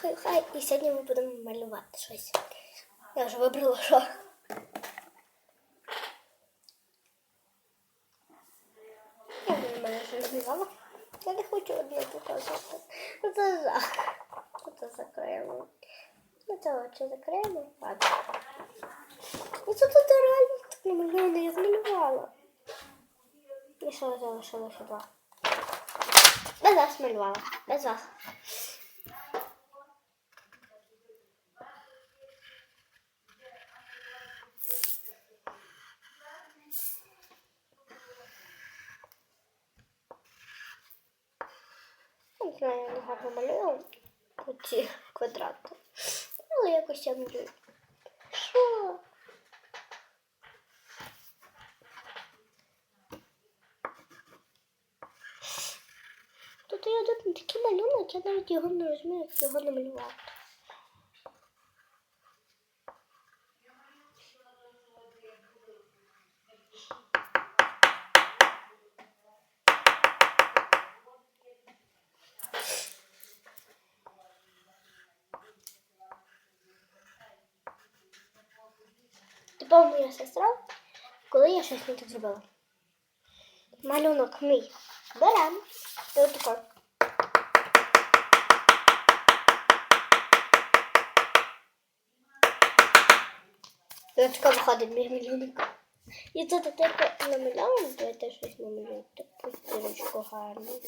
хай, хай. І сьогодні ми будемо малювати щось. Я вже вибрала що. Я в мене вже. Я не хочу одне показувати. Ну це жах. Це закриємо. Ну це очі закриємо. Ладно. Це тут реально так намальовано, я змалювала. І що залишилося два. Без вас малювала. Без вас. Знаю, я не гарно малюю оці квадрати. Але якось я малюю. Що? Тут я тут такий малюнок, я навіть його не розумію, як його намалювати. Типа моя сестра, коли я щось не так зробила. Малюнок мій. Берем. І отако. І отако виходить мій малюнок. І тут таке намальовано, то теж щось намалюю. Таку дірочку гарну.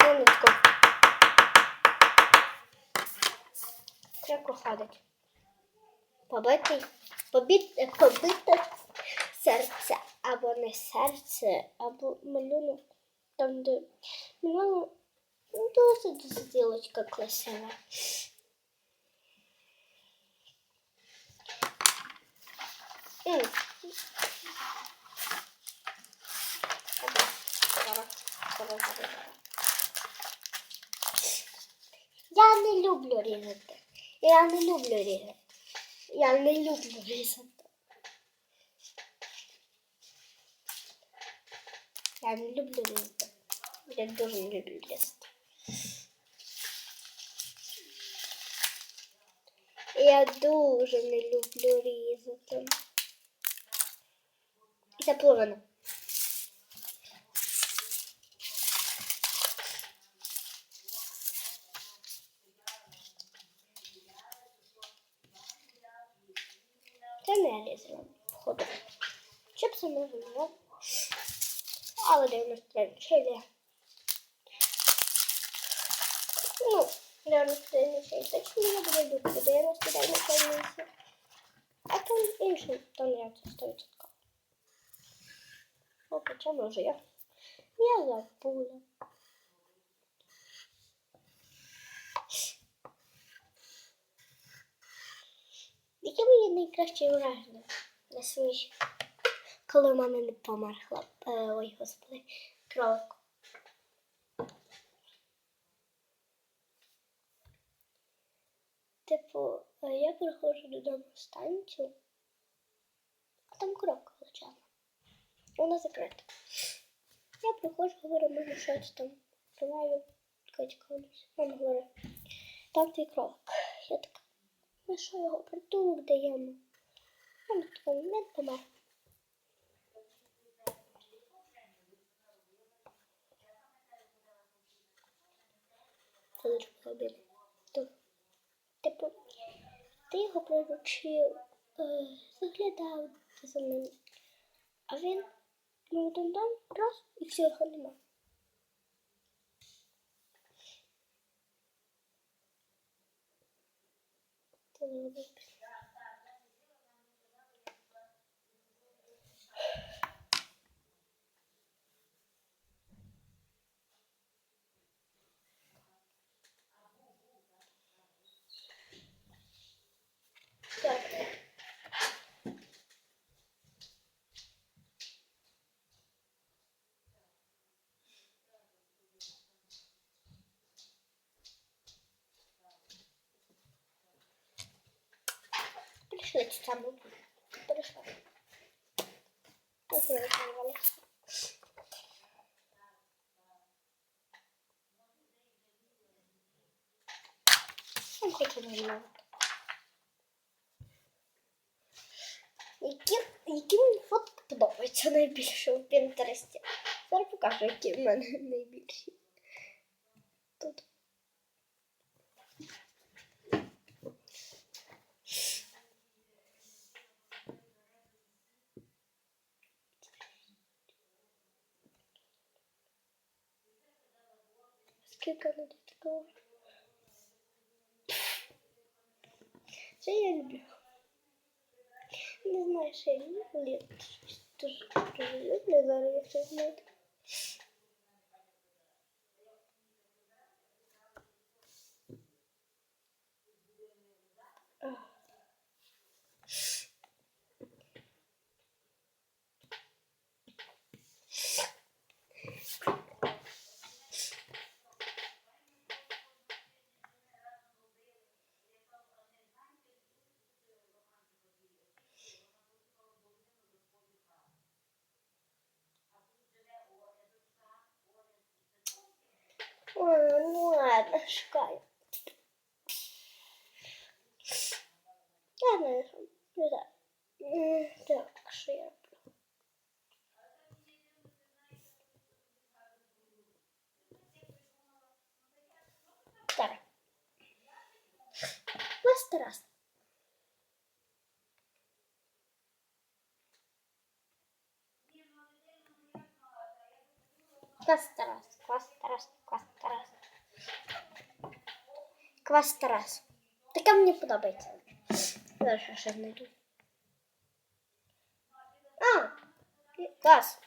Ну, тако. Треба ходить. Побитий, побіт, е, побите серце, або не серце, або малюнок, там, де малюнок, ну, досить досить ділочка красива. Я не люблю різати. Я не люблю різати. Я не люблю різати. Я не люблю різати. Я дуже не люблю різати. Я дуже не люблю різати. Це. Не різала, походу. Чипси не різала. Але 93 чилі. Ну, 93 чилі. Точно не буде дубки. 99 чилі. А там інший тон це 100%. О, хоча може я. Я забула. Найкраще враження на свій, коли в мене не помер хлоп. Е, ой, господи, кролик. Типу, е, я приходжу додому в станцію, а там коробка величезна. Вона закрита. Я приходжу, говорю, може щось там. Триваю, качкаюсь. Мама говорить, там твій кролик. Я така. Ми що його притулок даємо? Він такий не помер. Це дуже. Типу, ти його приручив, е, заглядав за ним. А він ну там там раз і все його нема. Це не добре. Що це там було? Перейшла. Які мені фотки подобаються найбільше в Пінтересті? Зараз покажу, які в мене найбільші. Тут Скільки на такого? Це я люблю. Не знаю, що я люблю, я дуже, люблю зараз, якщо знайду. Ах. Ой, ну ладно, шукаю. Я не знаю. Так, що я роблю? Так. Ось Тарас. Клас Тарас, клас Тарас, клас Тарас. Клас Тарас. Таке мені подобається. Зараз ще. А, клас.